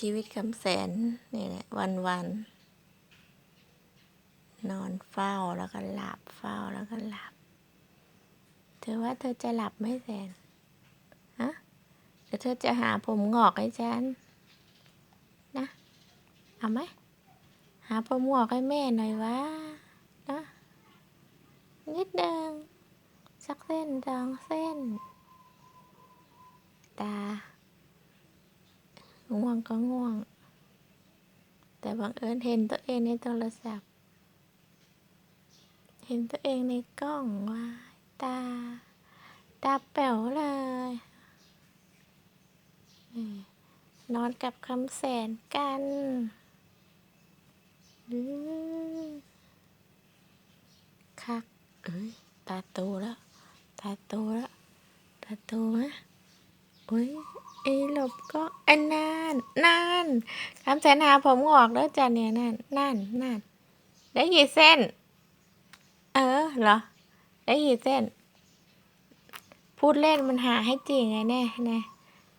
ชีวิตคำแสนนี่แหละวันวันนอนเฝ้าแล้วก็หลับเฝ้าแล้วก็หลับ เธอว่าเธอจะหลับไหมแสนฮะเดี๋ยวเธอจะหาผมงอกให้ฉันนะเอาไหมหาผมงอกให้แม่หน่อยวะนะนิดหนึ่งสักเส้นสองเส้น ตา ง่วงก็ง่วง แต่บังเอิญเห็นตัวเองในโทรศัพท์ เห็นตัวเองในกล้องว่าตา ตาแป๋วเลย นอนกับคำแสนกันอื้อคัก เอ้ย ตาโตแล้ว ตาโตแล้ว ตาโตไหม อุ้ยไอ้หลบก็อันนานนานคำแสนหาผมงอกแล้วจ้ะเนี่ยนั่นนั่นนั่นได้กี่เส้น เออเหรอ ได้กี่เส้น พูดเล่นมันหาให้จริงไงแน่แน่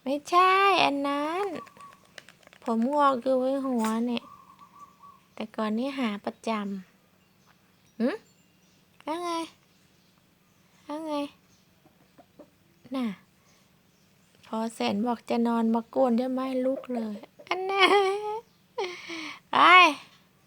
ไม่ใช่อันนั้น ผมงอกอยู่ไว้หัวเนี่ย แต่ก่อนนี้หาประจำหืมแล้วไงแล้วไง น่ะ พอแสนบอกจะนอนมากวนได้ไหมลุกเลย อันน่ะไป